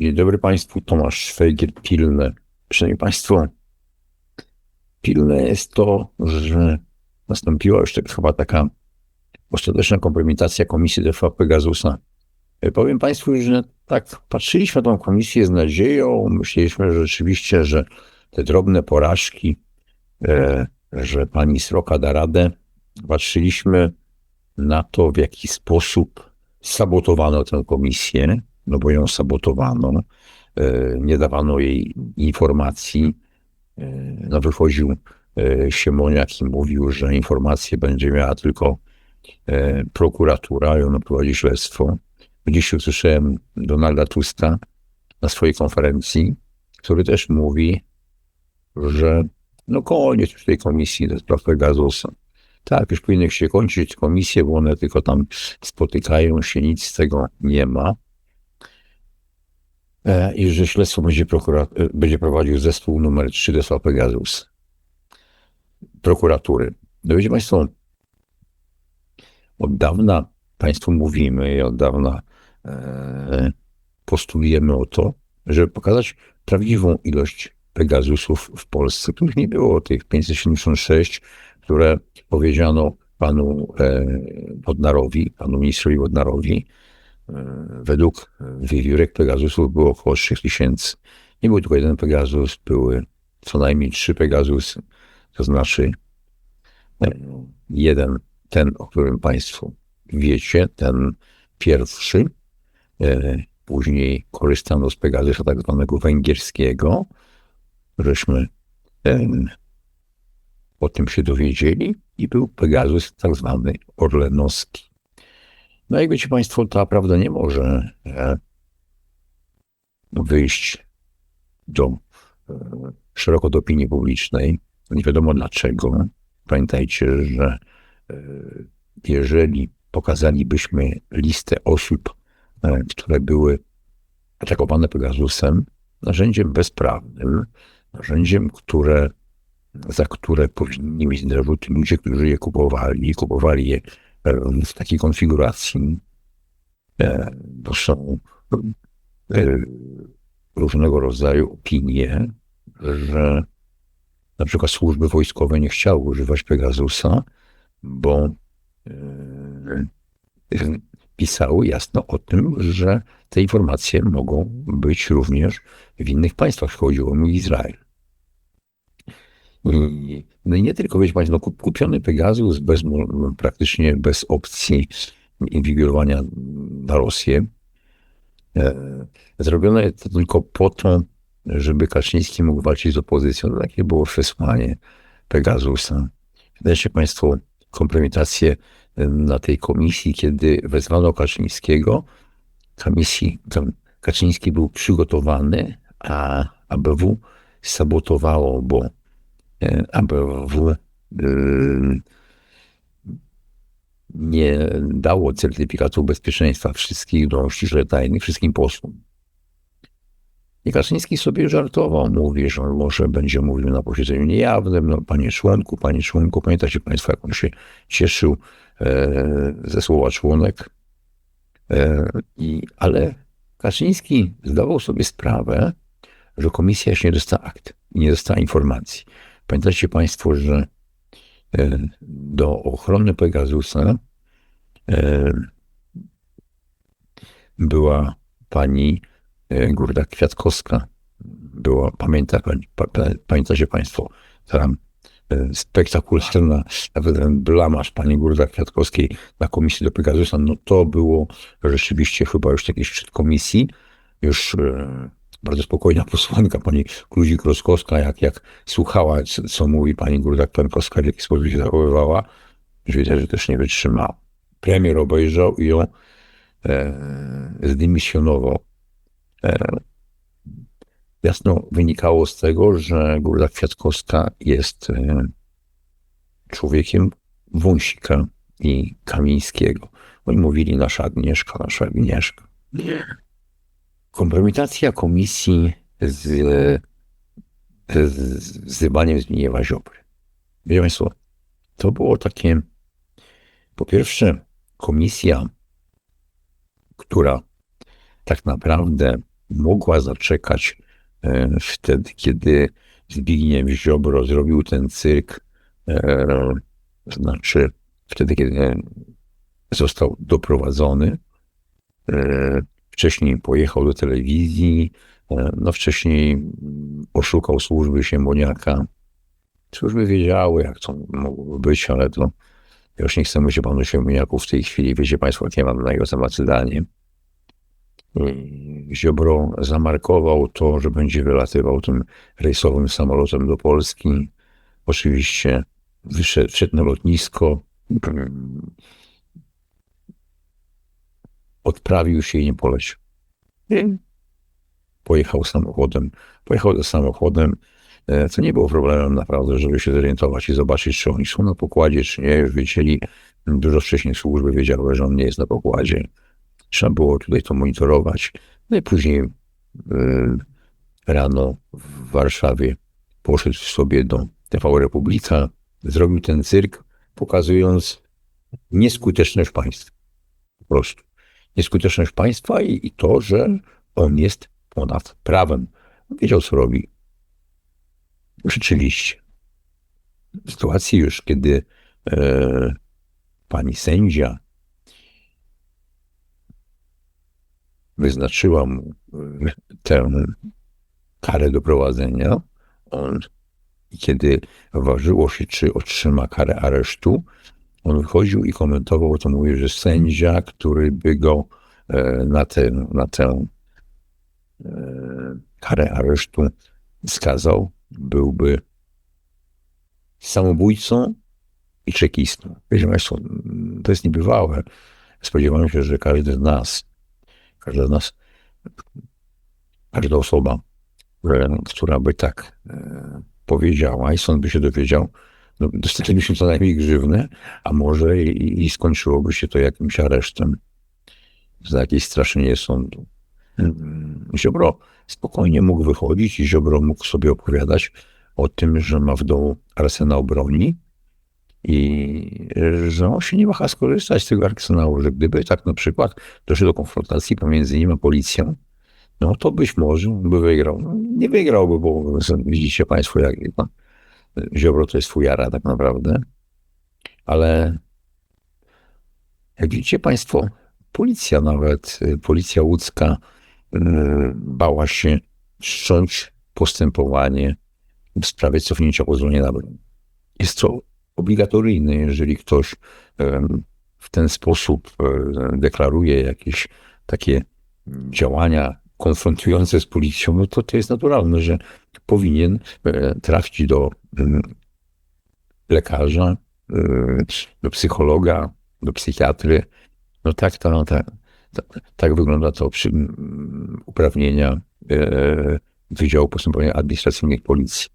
Dzień dobry Państwu, Tomasz Szwajgier, Pilne. Szanowni Państwo, pilne jest to, że nastąpiła już tak, chyba taka ostateczna kompromitacja Komisji spraw Pegasusa. E, Powiem Państwu, że tak patrzyliśmy na tą komisję z nadzieją, myśleliśmy że rzeczywiście, że te drobne porażki, e, że pani Sroka da radę. Patrzyliśmy na to, w jaki sposób sabotowano tę komisję, no bo ją sabotowano, e, nie dawano jej informacji. E, No wychodził e, Siemoniak i mówił, że informacje będzie miała tylko prokuratura i ona prowadzi śledztwo. Dziś usłyszałem Donalda Tuska na swojej konferencji, który też mówi, że no koniec już tej komisji do spraw Pegasusa. Tak, już powinny się kończyć komisje, bo one tylko tam spotykają się, nic z tego nie ma. E, I że śledztwo będzie, e, będzie prowadził zespół numer 3 do spraw Pegasus. Prokuratury. No wiecie Państwo, od dawna Państwu mówimy i od dawna e, postulujemy o to, żeby pokazać prawdziwą ilość Pegasusów w Polsce, których nie było, tych 576, które powiedziano panu e, Wodnarowi, panu ministrowi Wodnarowi. E, według wiewiórek Pegasusów było około 3000. Nie był tylko jeden Pegasus, były co najmniej trzy Pegasusy. To znaczy e, jeden, ten, o którym Państwo wiecie, ten pierwszy. E, Później korzystano z Pegasusa tak zwanego węgierskiego, żeśmy em, o tym się dowiedzieli i był Pegasus tak zwany orlenowski. No jak wiecie Państwo, ta prawda nie może e, wyjść do, e, szeroko do opinii publicznej. Nie wiadomo dlaczego. Pamiętajcie, że e, jeżeli pokazalibyśmy listę osób, które były atakowane Pegasusem, narzędziem bezprawnym, narzędziem, które, za które powinni mieć zarzuty ludzie, którzy je kupowali, kupowali je w takiej konfiguracji. E, są e, różnego rodzaju opinie, że na przykład służby wojskowe nie chciały używać Pegasusa, bo e, pisały jasno o tym, że te informacje mogą być również w innych państwach. Chodziło mi o Izrael. I, no i nie tylko, wiecie Państwo, no, kup- kupiony Pegasus bez, praktycznie bez opcji inwigilowania na Rosję. E, zrobione to tylko po to, żeby Kaczyński mógł walczyć z opozycją. Takie było przesłanie Pegasusa. Wydaje Państwo kompromitację na tej komisji, kiedy wezwano Kaczyńskiego. Komisji, Kaczyński był przygotowany, a ABW sabotowało, bo ABW e, nie dało certyfikatu bezpieczeństwa wszystkich ściśle tajnych, wszystkim posłom. I Kaczyński sobie żartował, mówi, że może będzie mówił na posiedzeniu niejawnym, no panie członku, panie członku, pamiętacie państwo, jak on się cieszył e, ze słowa członek. E, i, ale Kaczyński zdawał sobie sprawę, że komisja jeszcze nie dostała akt i nie dostała informacji. Pamiętacie państwo, że e, do ochrony Pegasusa e, była pani e, Górda Kwiatkowska. Była, pamięta, pamiętacie Państwo, tam spektakularna, nawet ten blamasz pani Górda Kwiatkowskiej na komisji do Pegasusa, no to było rzeczywiście chyba już taki szczyt komisji, już bardzo spokojna posłanka, pani Kluzik-Roskowska, jak, jak słuchała, co, mówi pani Górda Kwiatkowska, w jaki sposób się zachowywała, że widać, że też nie wytrzymała. Premier obejrzał i ją e, zdymisjonował. E, jasno wynikało z tego, że Górda Kwiatkowska jest e, człowiekiem Wąsika i Kamińskiego. Oni mówili nasza Agnieszka, nasza Agnieszka. Kompromitacja komisji z, z, z dybaniem Zbigniewa Ziobry. Wiecie Państwo, to było takie, po pierwsze, komisja, która tak naprawdę mogła zaczekać e, wtedy, kiedy Zbigniew Ziobro zrobił ten cyrk, e, znaczy wtedy, kiedy został doprowadzony. E, wcześniej pojechał do telewizji, e, no wcześniej oszukał służby Siemboniaka. Służby wiedziały, jak to mogło być, ale to już nie chcę mówić o panu Siemboniaku w tej chwili. Wiecie państwo, jakie mam na jego temat zdanie. Ziobro zamarkował to, że będzie wylatywał tym rejsowym samolotem do Polski. Oczywiście wyszedł, wszedł na lotnisko, odprawił się i nie polecił. Pojechał samochodem. Pojechał ze samochodem. E, co nie było problemem naprawdę, żeby się zorientować i zobaczyć, czy oni są na pokładzie, czy nie. Już wiedzieli, dużo wcześniej służby wiedziały, że on nie jest na pokładzie. Trzeba było tutaj to monitorować. No i później yy, rano w Warszawie poszedł sobie do TV Republika, zrobił ten cyrk, pokazując nieskuteczność państwa. Po prostu. Nieskuteczność państwa i, i to, że on jest ponad prawem. Wiedział, co robi. Rzeczywiście. W sytuacji już, kiedy e, pani sędzia wyznaczyła mu e, tę karę doprowadzenia, on, kiedy ważyło się, czy otrzyma karę aresztu, on wychodził i komentował, to mówił, że sędzia, który by go e, na tę, na tę e, karę aresztu skazał, byłby samobójcą i czekistą. Wiecie Państwo, to jest niebywałe. Spodziewałem się, że każdy z nas, każda z nas, każda osoba, która by tak e, powiedziała i sąd by się dowiedział, no, dostalibyśmy co najmniej grzywny, a może i, i skończyłoby się to jakimś aresztem za jakieś straszenie sądu. Hmm. Ziobro spokojnie mógł wychodzić i Ziobro mógł sobie opowiadać o tym, że ma w domu arsenał broni i że on się nie waha skorzystać z tego arsenału, że gdyby tak na przykład doszło do konfrontacji pomiędzy nim a policją, no to być może by wygrał. No, nie wygrałby, bo widzicie Państwo, jak no, Ziobro to jest fujara tak naprawdę. Ale jak widzicie Państwo, policja nawet, policja łódzka y, bała się wszcząć postępowanie w sprawie cofnięcia pozwolenia na broń. Jest to obligatoryjne, jeżeli ktoś w ten sposób e, deklaruje jakieś takie działania konfrontujące z policją, no to to jest naturalne, że powinien e, trafić do mm, lekarza, e, do psychologa, do psychiatry. No tak, to, tak, tak wygląda to przy mm, uprawnienia e, Wydziału Postępowania Administracyjnych Policji.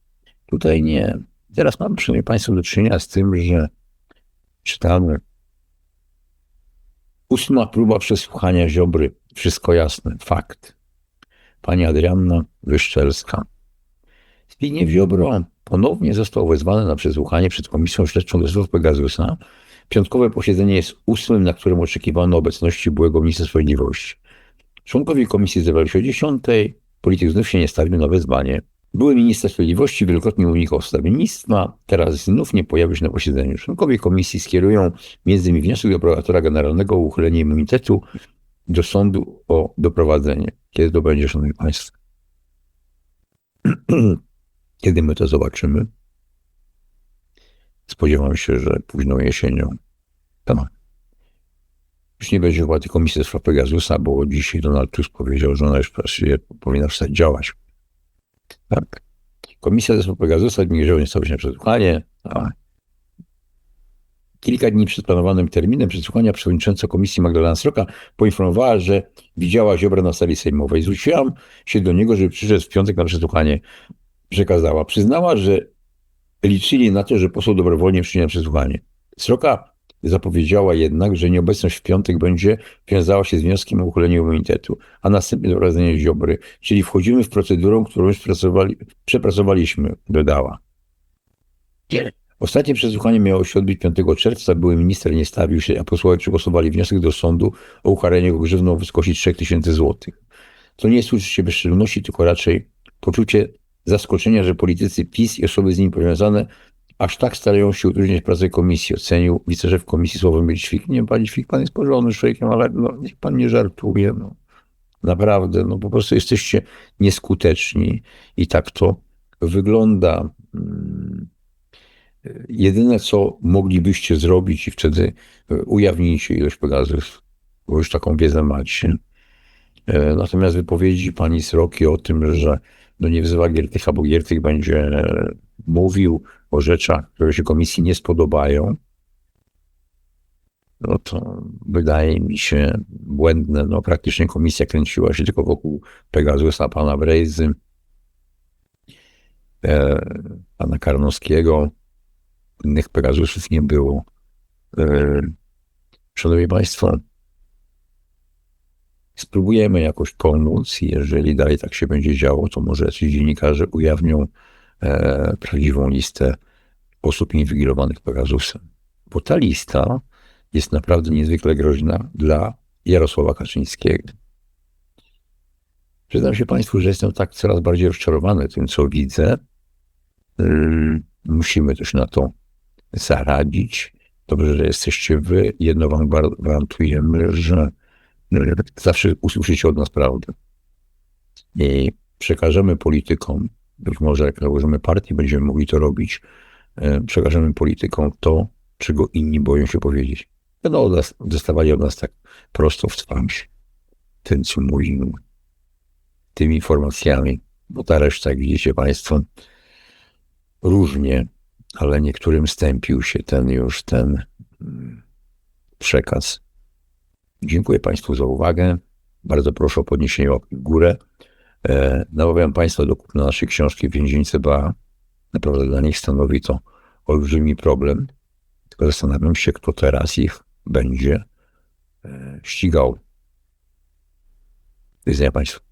Tutaj nie. Teraz mamy przynajmniej Państwo do czynienia z tym, że czytamy ósma próba przesłuchania Ziobry. Wszystko jasne, fakt pani Adrianna Wyszczelska. Zbigniew Ziobro ponownie został wezwany na przesłuchanie przed Komisją Śledczą do spraw Pegasusa. Piątkowe posiedzenie jest ósmym, na którym oczekiwano obecności byłego ministra sprawiedliwości. Członkowie komisji zebrali się o 10. Polityk znów się nie stawił na wezwanie. Były minister sprawiedliwości wielokrotnie unikał stawiennictwa, teraz znów nie pojawił się na posiedzeniu. Członkowie komisji skierują między innymi wniosek do prokuratora generalnego o uchylenie immunitetu do sądu o doprowadzenie. Kiedy to będzie, szanowni państwo? Kiedy my to zobaczymy? Spodziewam się, że późną jesienią. Tam. Już nie będzie władzy Komisji do Spraw Pegasusa, bo dzisiaj Donald Tusk powiedział, że ona już powinna przestać działać. Tak. Komisja Spraw Pegasusa nie nie stało się na przesłuchanie. Kilka dni przed planowanym terminem przesłuchania przewodnicząca komisji Magdalena Sroka poinformowała, że widziała Ziobra na sali sejmowej. Zwróciłam się do niego, żeby przyszedł w piątek na przesłuchanie. Przekazała. Przyznała, że liczyli na to, że poseł dobrowolnie przyjdzie na przesłuchanie. Sroka zapowiedziała jednak, że nieobecność w piątek będzie wiązała się z wnioskiem o uchylenie immunitetu, a następnie doprowadzenie Ziobry, czyli wchodzimy w procedurę, którą już przepracowaliśmy, dodała. Ostatnie przesłuchanie miało się odbyć 5 czerwca. Były minister nie stawił się, a posłowie przegłosowali wniosek do sądu o ukaranie go grzywną w wysokości 3000 zł. to nie jest uczucie bezczelności, tylko raczej poczucie zaskoczenia, że politycy PiS i osoby z nimi powiązane aż tak starają się utrudniać pracę komisji, ocenił wiceszef komisji Sławomir Ćwik. Nie, panie Ćwik, pan jest porządnym człowiekiem, ale no, niech pan nie żartuje. No. Naprawdę, no po prostu jesteście nieskuteczni i tak to wygląda. Mm. Jedyne, co moglibyście zrobić i wtedy e, ujawnijcie ilość Pegazów, bo już taką wiedzę macie. E, Natomiast wypowiedzi pani Sroki o tym, że no nie wzywa Giertycha, bo Giertych będzie mówił o rzeczach, które się komisji nie spodobają, no to wydaje mi się błędne. No praktycznie komisja kręciła się tylko wokół Pegasusa, pana Brejzy, e, pana Karnowskiego. Innych Pegasusów nie było. E, Szanowni Państwo, spróbujemy jakoś pomóc. Jeżeli dalej tak się będzie działo, to może jacyś dziennikarze ujawnią e, prawdziwą listę osób inwigilowanych Pegasusem. Bo ta lista jest naprawdę niezwykle groźna dla Jarosława Kaczyńskiego. Przyznam się Państwu, że jestem tak coraz bardziej rozczarowany tym, co widzę. Ym, Musimy też na to zaradzić. Dobrze, że jesteście wy. Jedno wam gwa- gwarantujemy, że zawsze usłyszycie od nas prawdę. I przekażemy politykom, być może jak założymy partię, będziemy mogli to robić, y, przekażemy politykom to, czego inni boją się powiedzieć. Będą od nas, dostawali od nas tak prosto w twarz ten, co mówimy, tymi informacjami, bo ta reszta, widzicie Państwo, różnie, ale niektórym stępił się ten już ten mm, przekaz. Dziękuję Państwu za uwagę. Bardzo proszę o podniesienie łapki w górę. E, Namawiam Państwa do kupna naszej książki Więzień CBA. Naprawdę dla nich stanowi to olbrzymi problem. Tylko zastanawiam się, kto teraz ich będzie e, ścigał. Do widzenia Państwu.